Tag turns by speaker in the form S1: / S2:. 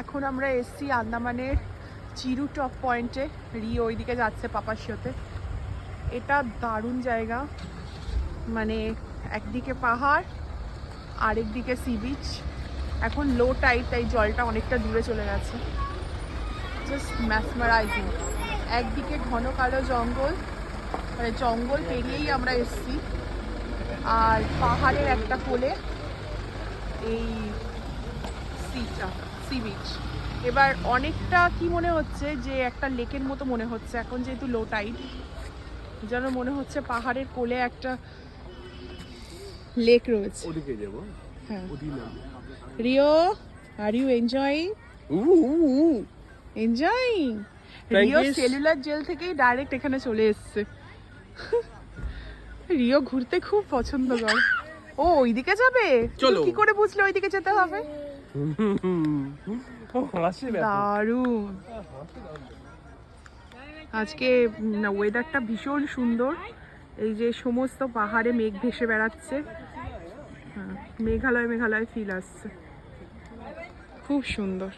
S1: এখন আমরা এসছি আন্দামানের চিরু টপ পয়েন্টে। রিও ওইদিকে যাচ্ছে সাথে এটা দারুণ জায়গা। মানে একদিকে পাহাড়, আরেকদিকে সি বিচ। এখন লো টাইট তাই জলটা অনেকটা দূরে চলে গেছে। জাস্ট ম্যাসমারাইজিং একদিকে ঘন কালো জঙ্গল মানে জঙ্গল পেরিয়েই আমরা এসছি। আর পাহাড়ের একটা কোলে এই সিটা সি বিচ এবার অনেকটা কি মনে হচ্ছে যে একটা লেকের মতো মনে হচ্ছে এখন যেহেতু লো টাইড যেন মনে হচ্ছে পাহাড়ের কোলে একটা লেক রয়েছে।
S2: ওদিকে যাব।
S1: হ্যাঁ। Rio are you enjoying enjoying Rio cellular jail থেকেই ডাইরেক্ট এখানে চলে এসছে। রিও ঘুরতে খুব পছন্দ করে। ও ওইদিকে যাবে?
S2: চলো।
S1: কি করে বুঝলে ওইদিকে যেতে হবে? দারুণ। আজকে ওয়েদারটা ভীষণ সুন্দর। এই যে সমস্ত পাহাড়ে মেঘ ভেসে বেড়াচ্ছে। হ্যাঁ, মেঘালয় মেঘালয় ফিল আসছে। খুব সুন্দর।